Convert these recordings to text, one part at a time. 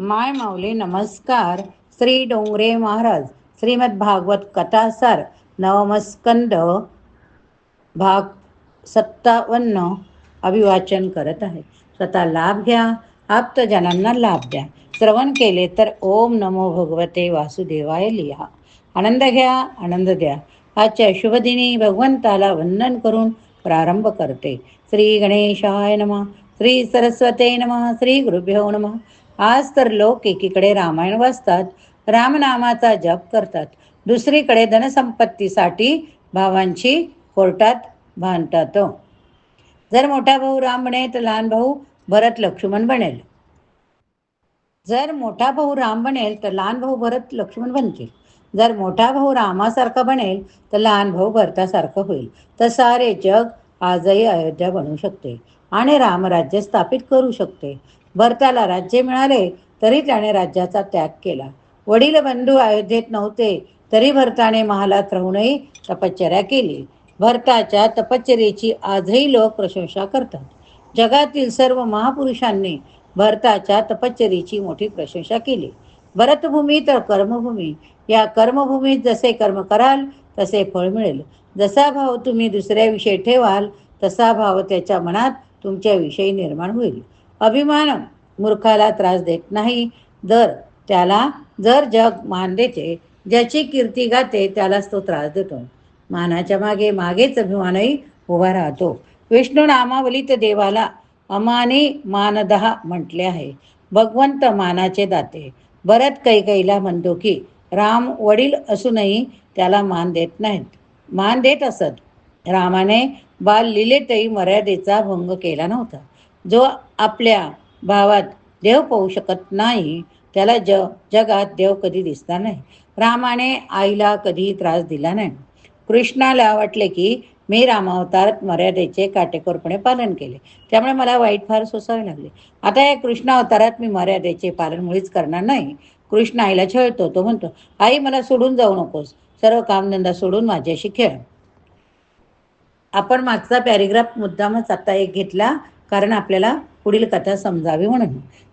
माय माऊली नमस्कार. श्री डोंगरे महाराज श्रीमद भागवत कथासार नवमस्कंद भाग सत्तावन्न अभिवाचन करत आहे. स्वतः लाभ घ्या आप्तजनांना लाभ द्या. श्रवण केले तर ओम नमो भगवते वासुदेवाय लिहा. आनंद घ्या आनंद द्या. आजच्या शुभदिनी भगवंताला वंदन करून प्रारंभ करते. श्री गणेशाय नमः श्री सरस्वते नमः श्री गुरुभ्यो नमः. आज तर लोक एकीकडे रामायण वाचतात रामनामाचा जप करतात. दुसरीकडे धनसंपत्तीसाठी भावांची कोर्टात भांडतात. जर मोठा भाऊ राम बने तर लहान भाऊ भरत लक्ष्मण बनेल. जर मोठा भाऊ राम बनेल तर लहान भाऊ भरत लक्ष्मण बनतील. जर मोठा भाऊ रामासारखा बनेल तर लहान भाऊ भरतासारखं होईल. तर सारे जग आजही अयोध्या बनू शकते आणि रामराज्य स्थापित करू शकते. भरताला राज्य मिळाले तरी त्याने राज्याचा त्याग केला. वडील बंधू अयोध्येत नव्हते तरी भरताने महालात राहूनही तपश्चर्या केली. भरताच्या तपश्चर्याची आजही लोक प्रशंसा करतात. जगातील सर्व महापुरुषांनी भरताच्या तपश्चर्याची मोठी प्रशंसा केली. भरतभूमी तर कर्मभूमी. या कर्मभूमीत जसे कर्म कराल तसे फळ मिळेल. जसा भाव तुम्ही दुसऱ्याविषयी ठेवाल तसा भाव त्याच्या मनात तुमच्याविषयी निर्माण होईल. अभिमान मूर्खाला त्रास देत नाही. जर त्याला जर जग मान देते ज्याची कीर्ती गाते त्यालाच तो त्रास देतो. मानाच्या मागे मागेच अभिमानही उभा राहतो. विष्णू नामावलीत देवाला अमाने मानदहा म्हटले आहे. भगवंत मानाचे दाते. भरत कैकईला म्हणतो की राम वडील असूनही त्याला मान देत नाहीत. मान देत असत. रामाने बाल लिलेतही मर्यादेचा भंग केला नव्हता. जो आपल्या भावात देव पाहू शकत नाही त्याला ज जगात देव कधी दिसणार नाही. रामाने आईला कधी त्रास दिला नाही. कृष्णाला वाटले की मी रामावतारात मर्यादेचे काटेकोरपणे पालन केले. त्यामुळे मला वाईट फार सोसावे लागले. आता या कृष्णावतारात मी मर्यादेचे पालन मुळीच करणार नाही. कृष्ण आईला छळतो तो म्हणतो आई मला सोडून जाऊ नकोस. सर्व कामधंदा सोडून माझ्याशी खेळ. आपण मागचा पॅरेग्राफ मुद्दामच आता एक घेतला. कारण आपल्याला पुढील कथा समजावी म्हणून.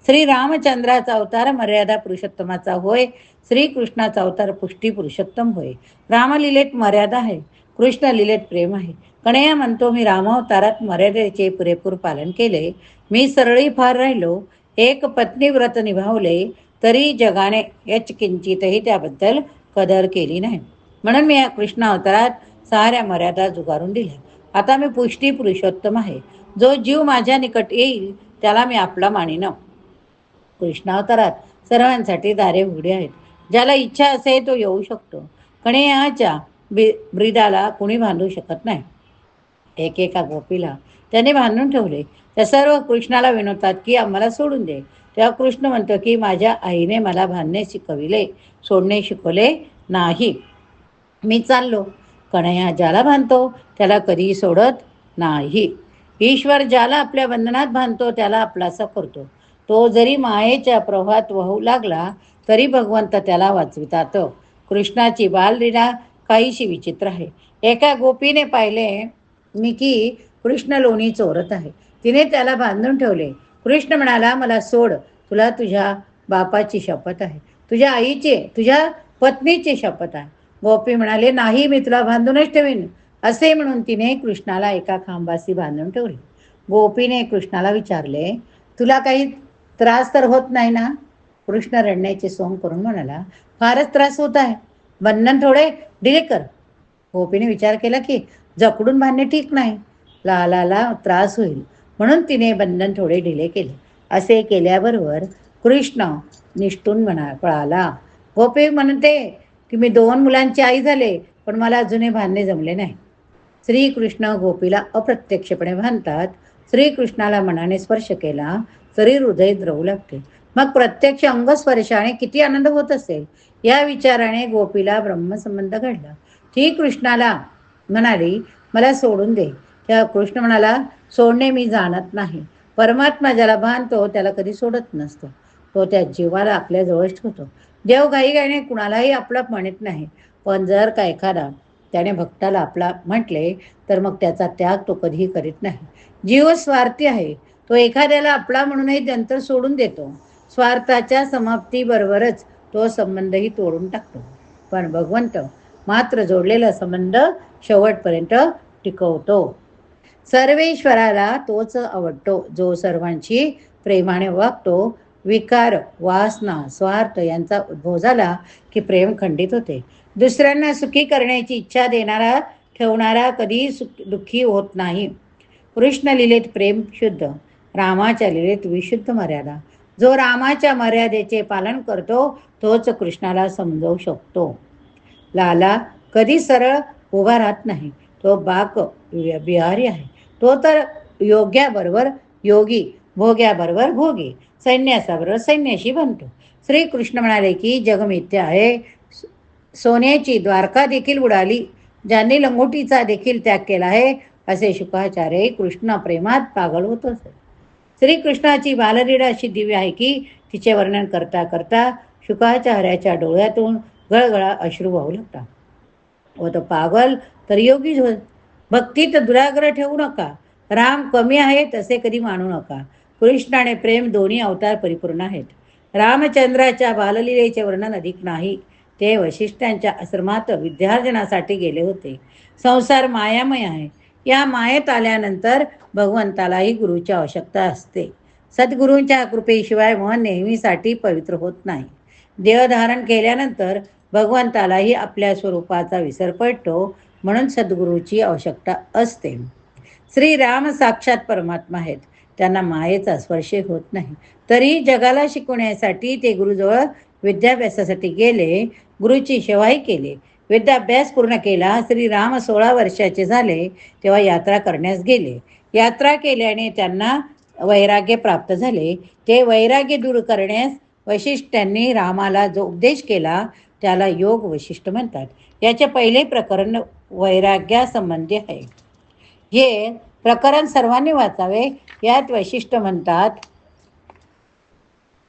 श्री रामचंद्राचा अवतार मर्यादा पुरुषोत्तमाचा होय. श्रीकृष्णाचा अवतार पुष्टी पुरुषोत्तम होय. रामलीलेत मर्यादा आहे. कृष्ण लिलेत प्रेम आहे. कणया म्हणतो मी रामावतारात मर्यादेचे पुरेपूर पालन केले. मी सरळी फार राहिलो. एक पत्नी व्रत निभावले. तरी जगाने यच किंचितही त्याबद्दल कदर केली नाही. म्हणून मी या कृष्ण अवतारात साऱ्या मर्यादा जुगारून दिल्या. आता मी पुष्टी पुरुषोत्तम आहे. जो जीव माझ्या निकट येईल त्याला मी आपला मानिन कृष्णावतारात सर्वांसाठी दारे उघडे आहेत. ज्याला इच्छा असे तो येऊ शकतो. कणेयाच्या बि ब्रिदाला कुणी बांधू शकत नाही. एकेका गोपीला त्याने बांधून ठेवले. त्या सर्व कृष्णाला विनवतात की आम्हाला सोडून दे. तेव्हा कृष्ण म्हणतो की माझ्या आईने मला बांधणे शिकविले. सोडणे शिकवले नाही. मी चाललो. कन्हैया ज्याला बांधतो त्याला कधीही सोडत नाही. ईश्वर ज्याला आपल्या बंधनात बांधतो त्याला आपलासा करतो. तो जरी मायेच्या प्रवाहात वाहू लागला तरी भगवंत त्याला वाचवितात. कृष्णाची बाललीला काहीशी विचित्र आहे. एका गोपीने पाहिले मी की कृष्ण लोणी चोरत आहे. तिने त्याला बांधून ठेवले. कृष्ण म्हणाला मला सोड. तुला तुझ्या बापाची शपथ आहे. तुझ्या आईची तुझ्या पत्नीची शपथ आहे. गोपी म्हणाले नाही मी तुला बांधूनच ठेवीन. असे म्हणून तिने कृष्णाला एका खांबाशी बांधून ठेवले. गोपीने कृष्णाला विचारले तुला काही त्रास तर होत नाही ना? कृष्ण रडण्याचे सोंग करून म्हणाला फारच त्रास होत आहे. बंधन थोडे डिले कर. गोपीने विचार केला की जकडून बांधणे ठीक नाही. लालाला त्रास होईल. म्हणून तिने बंधन थोडे ढिले केले. असे केल्याबरोबर कृष्ण निष्ठून म्हणा पळाला. गोपी म्हणते की मी दोन मुलांची आई झाले पण मला अजूनही भानणे जमले नाही. श्रीकृष्ण गोपीला अप्रत्यक्षपणे भानतात श्रीकृष्णाला मनाने स्पर्श केला तरी हृदय द्रवू लागते. मग प्रत्यक्ष अंगस्पर्शाने किती आनंद होत असेल? या विचाराने गोपीला ब्रह्मसंबंध घडला. ती कृष्णाला म्हणाली मला सोडून दे. त्या कृष्ण म्हणाला सोडणे मी जाणत नाही. परमात्मा ज्याला भानतो त्याला कधी सोडत नसतो. तो त्या जीवाला आपल्या जवळ ठेवतो. देव घाई कुणालाही आपला म्हणत नाही. पण जर का एखादा त्याने भक्ताला आपला म्हटले तर मग त्याचा त्याग तो कधीही करीत नाही. जीव स्वार्थी आहे. तो एखाद्याला आपला म्हणूनही जंतर सोडून देतो. स्वार्थाच्या समाप्तीबरोबरच तो संबंधही तोडून टाकतो. पण भगवंत मात्र जोडलेला संबंध शेवटपर्यंत टिकवतो. सर्वेश्वराला तोच आवडतो जो सर्वांची प्रेमाने वागतो विकार वासना स्वार्थ यांचा उद्भव झाला की प्रेम खंडित होते. दुसऱ्यांना सुखी करण्याची इच्छा देणारा ठेवणारा कधीही सुख दुःखी होत नाही. कृष्ण लिलेत प्रेम शुद्ध रामाच्या लिलेत विशुद्ध मर्यादा. जो रामाच्या मर्यादेचे पालन करतो तोच कृष्णाला समजवू शकतो. लाला कधी सरळ उभा राहत नाही. तो बाक बिहारी आहे. तो तर योग्याबरोबर योगी भोग्याबरोबर भोगी सैन्यासाबरोबर सैन्याशी बनतो. श्रीकृष्ण म्हणाले की जगमित्य आहे. सोन्याची द्वारका देखील बुडाली. ज्यांनी लंगोटीचा देखील त्याग केला आहे असे शुकाचार्य कृष्ण प्रेमात पागल होत असत. श्रीकृष्णाची बाललीला अशी दिव्य आहे की तिचे वर्णन करता करता शुकाचार्याच्या डोळ्यातून गळगळा अश्रू वाहू लागता व तो पागल तर योगीच होत भक्तीत दुराग्रह ठेवू नका. राम कमी आहे तसे कधी मानू नका. कृष्ण आणि प्रेम दोन्ही अवतार परिपूर्ण आहेत. रामचंद्राच्या बाललीलेचे वर्णन अधिक नाही. ते वशिष्ठांच्या आश्रमात विद्यार्जनासाठी गेले होते. संसार मायामय आहे. या मायेत आल्यानंतर भगवंतालाही गुरुची आवश्यकता असते. सद्गुरूंच्या कृपेशिवाय मन नेहमीसाठी पवित्र होत नाही. देहधारण केल्यानंतर भगवंतालाही आपल्या स्वरूपाचा विसर पडतो म्हणून सद्गुरूची आवश्यकता असते. श्रीराम साक्षात परमात्मा आहेत. त्यांना मायेचा स्पर्श होत नाही. तरी जगाला शिकवण्यासाठी ते गुरुजवळ विद्याभ्यासासाठी गेले गुरुची सेवाही केली. विद्याभ्यास पूर्ण केला श्रीराम सोळा वर्षाचे झाले तेव्हा यात्रा करण्यास गेले. यात्रा केल्याने त्यांना वैराग्य प्राप्त झाले. ते वैराग्य दूर करण्यास वैशिष्ट्यांनी रामाला जो उपदेश केला त्याला योग वैशिष्ट्य म्हणतात. याचे पहिले प्रकरण वैराग्यासंबंधी आहे. हे प्रकरण सर्वांनी वाचावे. यात वैशिष्ट्य म्हणतात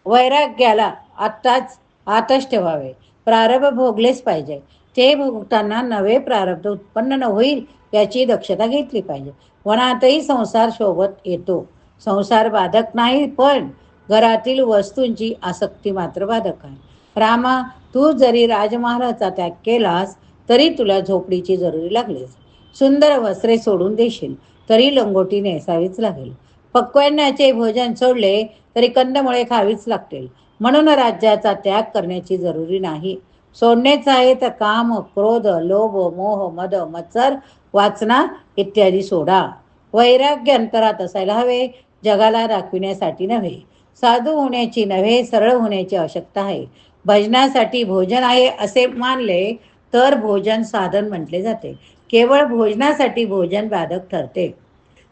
वैराग्याला आत्ताच आतच ठेवावे. प्रारंभ भोगलेच पाहिजे. ते भोगताना नवे प्रारब्ध उत्पन्न न होईल याची दक्षता घेतली पाहिजे. वनातही संसार सोबत येतो. संसार बाधक नाही पण घरातील वस्तूंची आसक्ती मात्र बाधक आहे. रामा तू जरी राजमहालाचा त्याग केलास तरी तुला झोपडीची जरुरी लागलीच. सुंदर वस्त्रे सोडून देशील. तरी लंगोटी नेसावीच लागेल. पक्वान्याचे भोजन सोडले तरी कंदमुळे खावीच लागतील. म्हणून राज्याचा त्याग करण्याची जरुरी नाही. सोडणेच आहे तर काम क्रोध लोभ मोह मद मत्सर वाचना इत्यादी सोडा. वैराग्य अंतरात असायला हवे जगाला दाखविण्यासाठी नव्हे. साधू होण्याची नव्हे सरळ होण्याची आवश्यकता आहे. भजनासाठी भोजन आहे असे मानले तर भोजन साधन म्हटले जाते. केवळ भोजनासाठी भोजन बाधक ठरते.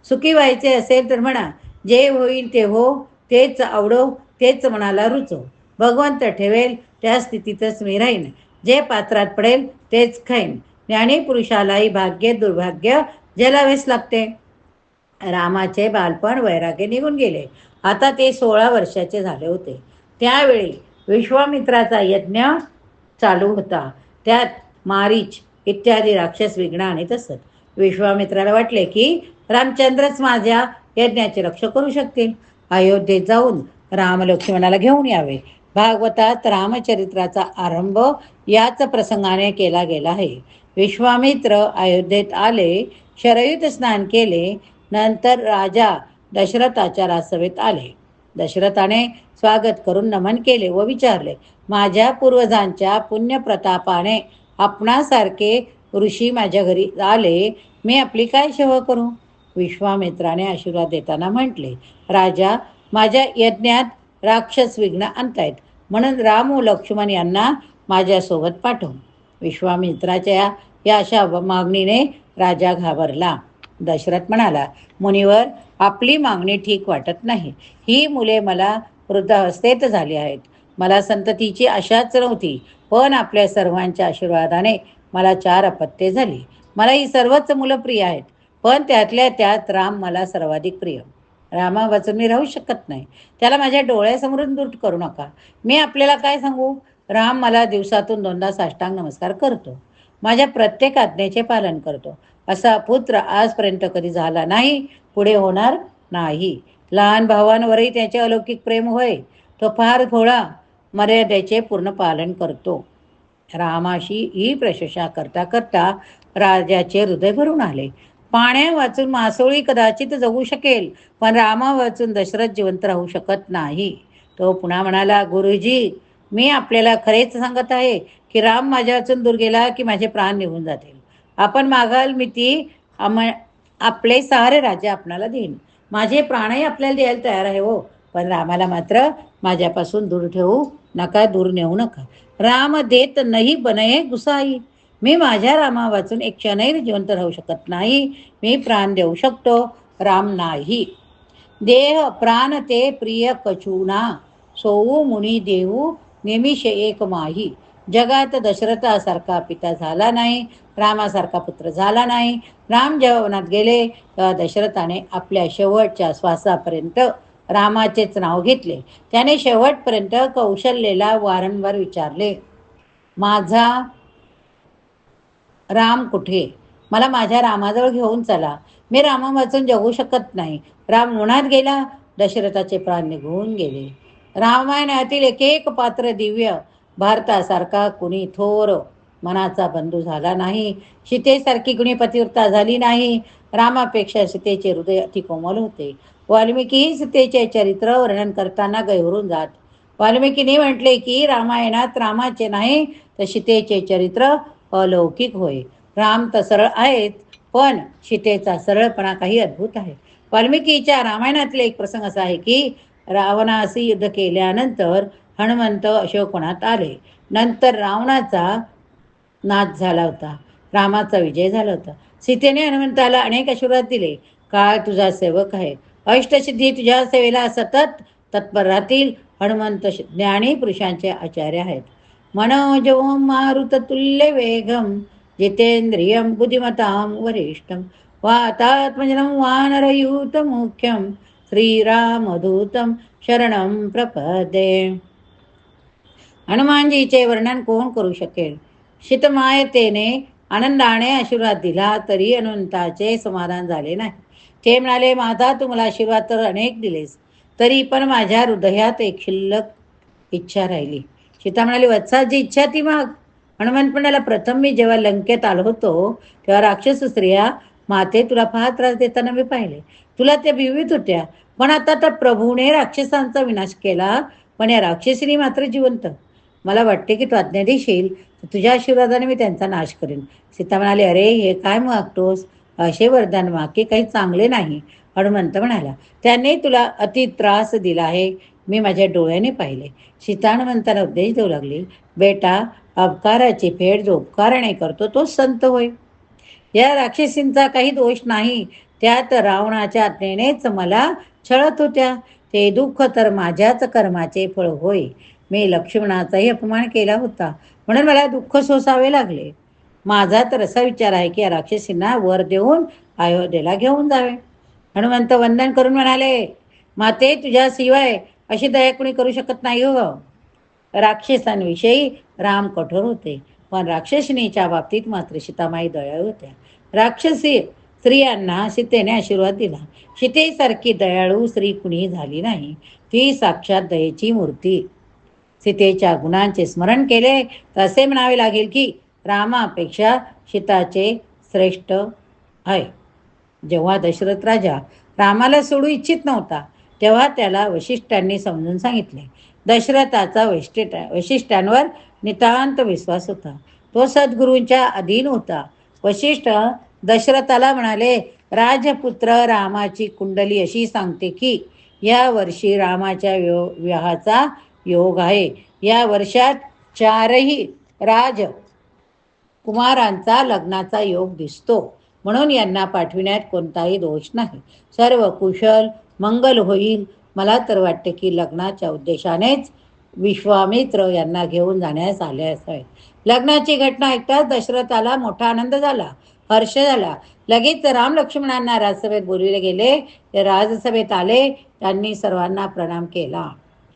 सुखी व्हायचे असेल तर म्हणा जे होईल ते हो तेच आवडो तेच मनाला रुचो. भगवंत ठेवेल त्या स्थितीतच मी राहीन. जे पात्रात पडेल तेच खाईन. ज्ञानी पुरुषालाही भाग्य दुर्भाग्य जलावेस लागते. रामाचे बालपण वैराग्य निघून गेले. आता ते सोळा वर्षाचे झाले होते. त्यावेळी विश्वामित्राचा यज्ञ चालू होता. त्यात मारीच इत्यादी राक्षस विघ्न आणत असत विश्वामित्राला वाटले की रामचंद्रच माझ्या यज्ञाचे रक्ष करू शकतील. अयोध्येत जाऊन राम लक्ष्मणाला घेऊन यावे. भागवतात रामचरित्राचा आरंभ याच प्रसंगाने केला गेला आहे. विश्वामित्र अयोध्येत आले शरयुत स्नान केले नंतर राजा दशरथाच्या रासवेत आले. दशरथाने स्वागत करून नमन केले व विचारले माझ्या पूर्वजांच्या पुण्यप्रतापाने आपणासारखे ऋषी माझ्या घरी आले मी आपली काय सेवा करू? विश्वामित्राने आशीर्वाद देताना म्हटले राजा माझ्या यज्ञात राक्षस विघ्न आणतायत. म्हणून राम व लक्ष्मण यांना माझ्यासोबत पाठव. विश्वामित्राच्या या अशा मागणीने राजा घाबरला. दशरथ म्हणाला मुनीवर आपली मागणी ठीक वाटत नाही. ही मुले मला वृद्धावस्थेत झाली आहेत. मला संततीची आशाच नव्हती पण आपल्या सर्वांच्या आशीर्वादाने मला चार अपत्ये झाली. मला ही सर्वच मुलं प्रिय आहेत पण त्यातल्या त्यात राम मला सर्वाधिक प्रिय. रामा वाचून मी राहू शकत नाही. त्याला माझ्या डोळ्यासमोरून दूर करू नका. मी आपल्याला काय सांगू? राम मला दिवसातून दोनदा साष्टांग नमस्कार करतो. माझ्या प्रत्येक आज्ञेचे पालन करतो. असा पुत्र आजपर्यंत कधी झाला नाही पुढे होणार नाही. लहान भावांवरही त्याचे अलौकिक प्रेम होय. तो फार थोडा मर्यादेचे पूर्ण पालन करतो. रामाशी ही प्रशंसा करता करता राजाचे हृदय भरून आले. पाण्या वाचून मासोळी कदाचित जगू शकेल पण रामा वाचून दशरथ जिवंत राहू शकत नाही. तो पुन्हा म्हणाला गुरुजी मी आपल्याला खरेच सांगत आहे की राम माझ्या वाचून दूर गेला की माझे प्राण निघून जातील. आपण मागाल मी ती आम आपले सारे राजा आपणाला देईन. माझे प्राणही आपल्याला द्यायला तयार आहे हो पण रामाला मात्र माझ्यापासून दूर ठेवू नका दूर नेऊ नका. राम देत नाही बनये गुसाई. मी माझ्या रामा वाचून एक क्षणही जिवंत राहू शकत नाही. मी प्राण देऊ शकतो राम नाही. देह प्राण ते प्रिय कचुना सोऊ मुनी देऊ निमिष एक माही. जगात दशरथासारखा पिता झाला नाही रामासारखा पुत्र झाला नाही. राम जेव्हा वनात गेले तेव्हा दशरथाने आपल्या शेवटच्या श्वासापर्यंत रामाचेच नाव घेतले. त्याने शेवटपर्यंत कौशल्येला वारंवार विचारले माझा राम कुठे? मला माझ्या रामाजवळ घेऊन चला. मी रामा वाचून जगू शकत नाही. राम उन्हात गेला दशरथाचे प्राण निघून गेले. रामायणातील एक एक पात्र दिव्य भारतासारखा कुणी थोर मनाचा बंधू झाला नाही. सीतेसारखी कुणी पतिव्रता झाली नाही. रामापेक्षा सीतेचे हृदय अति कोमल होते. वाल्मिकी सीतेचे चरित्र वर्णन करताना गैवरून जात. वाल्मिकीने म्हटले की रामायणात रामाचे नाही तर सीतेचे चरित्र अलौकिक होय. राम तर सरळ आहेत पण सीतेचा सरळपणा काही अद्भुत आहे. वाल्मिकीच्या रामायणातले एक प्रसंग असा आहे की रावणाशी युद्ध केल्यानंतर हनुमंत अशोकवनात आले. नंतर रावणाचा नाच झाला होता. रामाचा विजय झाला होता. सीतेने हनुमंताला अनेक आशीर्वाद दिले. काळ तुझा सेवक आहे. अष्टसिद्धी तुझ्या सेवेला सतत तत्पर राहतील हनुमंत ज्ञानी पुरुषांचे आचार्य आहेत. मनोजवम मारुततुल्य वेगम जितेंद्रियम बुद्धिमतां वरिष्ठम वातात्मजनं वानरयूतमुख्यं श्रीरामदूतं शरणं प्रपदे. हनुमानजीचे वर्णन कोण करू शकेल? शितमायतेने आनंदाने आशीर्वाद दिला तरी अनंताचे समाधान झाले नाही. ते म्हणाले माझा तू मला आशीर्वाद तर अनेक दिलेस तरी पण माझ्या हृदयात एक शिल्लक इच्छा राहिली. सीता म्हणाली वत्सा जी इच्छा ती माग. हनुमान म्हणाला प्रथम मी जेव्हा लंकेत आलो होतो तेव्हा राक्षस स्त्रिया माते तुला फार त्रास देताना मी पाहिले. तुला त्या भिवित होत्या पण आता तर प्रभूने राक्षसांचा विनाश केला पण या राक्षसीने मात्र जिवंत. मला वाटते की तू आज्ञा देशील तर तुझ्या आशीर्वादाने मी त्यांचा नाश करेन. सीता म्हणाली अरे हे काय मागतोस? असे वरदान वाक्य काही चांगले नाही हनुमंत म्हणाला. त्याने तुला अति त्रास दिला आहे. मी माझ्या डोळ्याने पाहिले. सीता हनुमंताला उपदेश देऊ लागली. बेटा अपकाराची फेड जो उपकाराने करतो तो संत होय. या राक्षसींचा काही दोष नाही. त्यात रावणाच्या आज्ञेनेच मला छळत होत्या. ते दुःख तर माझ्याच कर्माचे फळ होय. मी लक्ष्मणाचाही अपमान केला होता. म्हणून मला दुःख सोसावे लागले. माझा तर असा विचार आहे की या राक्षसींना वर देऊन अयोध्येला घेऊन जावे. हनुमंत वंदन करून म्हणाले माते तुझ्या शिवाय अशी दया कुणी करू शकत नाही हो. राक्षसांविषयी राम कठोर होते पण राक्षसिनीच्या बाबतीत मात्र सीतामाई दयाळू होत्या. राक्षसी स्त्रियांना सीतेने आशीर्वाद दिला. सीतेसारखी दयाळू स्त्री कुणी झाली नाही. ती साक्षात दयेची मूर्ती. सीतेच्या गुणांचे स्मरण केले तर असे म्हणावे लागेल की रामापेक्षा सीताचे श्रेष्ठ आहे. जेव्हा दशरथ राजा रामाला सोडू इच्छित नव्हता तेव्हा त्याला वशिष्ठांनी समजून सांगितले. दशरथाचा वैशिष्ट वैशिष्ट्यांवर नितांत विश्वास होता. तो सद्गुरूंच्या अधीन होता. वशिष्ठ दशरथाला म्हणाले राजपुत्र रामाची कुंडली अशी सांगते की या वर्षी रामाच्या यो विवाहाचा योग आहे. या वर्षात चारही राज कुमारांचा लग्नाचा योग दिसतो. म्हणून यांना पाठविण्यात कोणताही दोष नाही. सर्व कुशल मंगल होईल. मला तर वाटते की लग्नाच्या उद्देशानेच विश्वामित्र यांना घेऊन जाण्यास आले असावे. लग्नाची घटना ऐकताच दशरथाला मोठा आनंद झाला. हर्ष झाला. लगेच राम लक्ष्मणांना राजसभेत बोलविले गेले. ते राजसभेत आले. त्यांनी सर्वांना प्रणाम केला.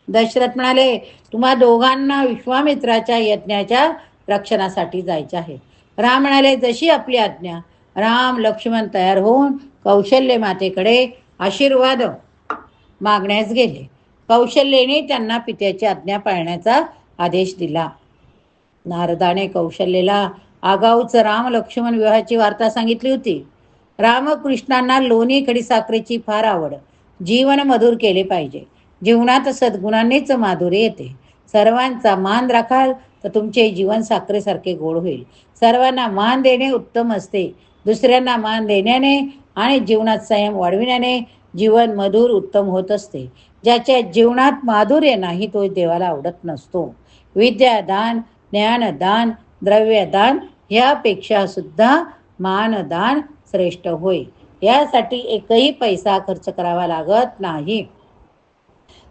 दशरथ म्हणाले तुम्हा दोघांना विश्वामित्राच्या यज्ञाच्या रक्षणासाठी जायचे आहे. राम म्हणाले जशी आपली आज्ञा राम लक्ष्मण तयार होऊन कौशल्य मातेकडे आशीर्वाद मागण्यास गेले. कौशल्येने त्यांना पित्याची आज्ञा पाळण्याचा आदेश दिला. नारदाने कौशल्येला आगाऊच राम लक्ष्मण विवाहाची वार्ता सांगितली होती. रामकृष्णांना लोणी खडीसाखरेची फार आवड. जीवन मधुर केले पाहिजे. जीवनात सद्गुणांनीच माधुरी येते. सर्वांचा मान राखाल तर तुमचे जीवन साखरेसारखे गोड होईल. सर्वांना मान देणे उत्तम असते. दुसऱ्यांना मान देण्याने आणि जीवनात संयम वाढविण्याने जीवन मधुर उत्तम होत असते. ज्याच्या जीवनात माधुर्य नाही तो देवाला आवडत नसतो. विद्यादान ज्ञानदान द्रव्यदान ह्यापेक्षा सुद्धा मानदान श्रेष्ठ होय. यासाठी एकही पैसा खर्च करावा लागत नाही.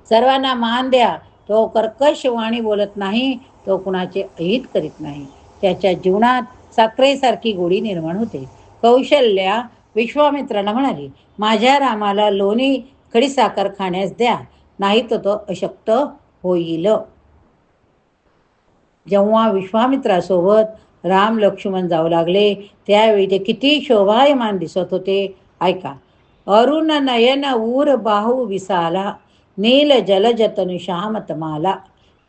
सर्वांना मान द्या. तो कर्कश वाणी बोलत नाही. तो कुणाचे अहित करीत नाही. त्याच्या जीवनात साखरेसारखी गोडी निर्माण होते. कौशल्या विश्वामित्राला म्हणाली माझ्या रामाला लोणी खडीसाखर खाण्यास द्या नाही तर तो अशक्त होईल. जेव्हा विश्वामित्रासोबत राम लक्ष्मण जाऊ लागले त्यावेळी ते किती शोभायमान दिसत होते. ऐका अरुण नयन ऊर बाहू विसाला नील जलजतनु श्यामतमाला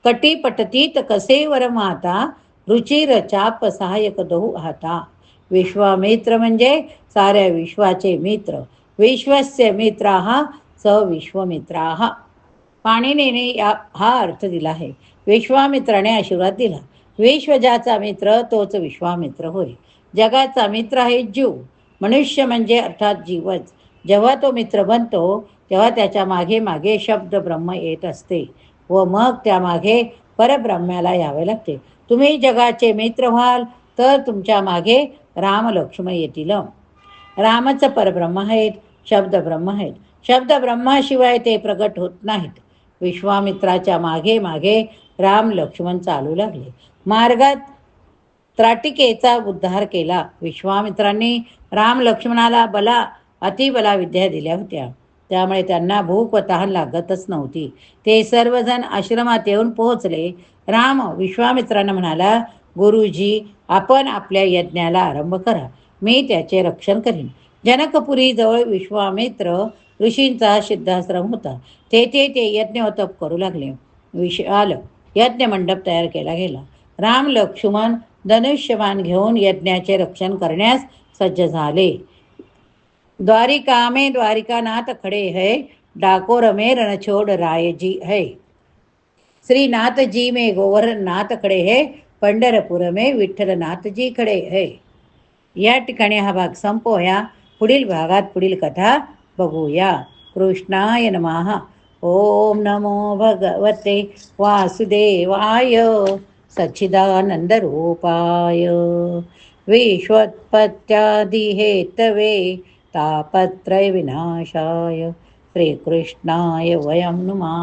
कटी पटतीत कसेवर माता रुचिर चाप सहायक दहू हाता. विश्वामित्र म्हणजे साऱ्या विश्वाचे मित्र. विश्वस्य मित्रा हा स विश्वमित्रा. पाणिनीने या हा अर्थ दिला आहे. विश्वामित्राने आशीर्वाद दिला. विश्व ज्याचा मित्र तोच विश्वामित्र होय. जगाचा मित्र आहे जीव. मनुष्य म्हणजे अर्थात जीवच. जेव्हा तो मित्र बनतो तेव्हा त्याच्यामागे मागे शब्द ब्रह्म येत असते. व मग त्यामागे परब्रह्म्याला यावे लागते. तुम्ही जगाचे मित्र व्हाल तर तुमच्या मागे राम लक्ष्मण येतील. रामचं परब्रह्म आहेत शब्द ब्रह्म आहेत. शब्द ब्रह्माशिवाय ते प्रगट होत नाहीत. विश्वामित्राच्या मागे मागे राम लक्ष्मण चालू लागले. मार्गात त्राटिकेचा उद्धार केला. विश्वामित्रांनी राम लक्ष्मणाला बला अतिबला विद्या दिल्या होत्या. त्यामुळे त्यांना भूक व तहान लागतच नव्हती. ते सर्वजण आश्रमात येऊन पोहोचले. राम विश्वामित्रांना म्हणाला गुरुजी आपण आपल्या यज्ञाला आरंभ करा. मी त्याचे रक्षण करीन. जनकपुरी जवळ विश्वामित्र ऋषींचा सिद्धाश्रम होता. तेथे ते यज्ञ तप करू लागले. विशाल यज्ञ मंडप तयार केला गेला. राम लक्ष्मण धनुष्यमान घेऊन यज्ञाचे रक्षण करण्यास सज्ज झाले. द्वारिका में द्वारिकानाथ खडे है डाकोर में रणछोड राय जी है। श्रीनाथ जी में गोवर्धन नाथ खडे है पंढरपूर में विठ्ठलनाथ जी खडे है। या ठिकाणी हा भाग संपवूया पुढील भागात पुढील कथा बघूया। कृष्णाय नमः। ओम नमो भगवते वासुदेवाय। सच्चिदानन्दरूपाय विश्वोत्पत्त्यादिहेतवे तापत्रयविनाशाय श्रीकृष्णाय वयं नुमा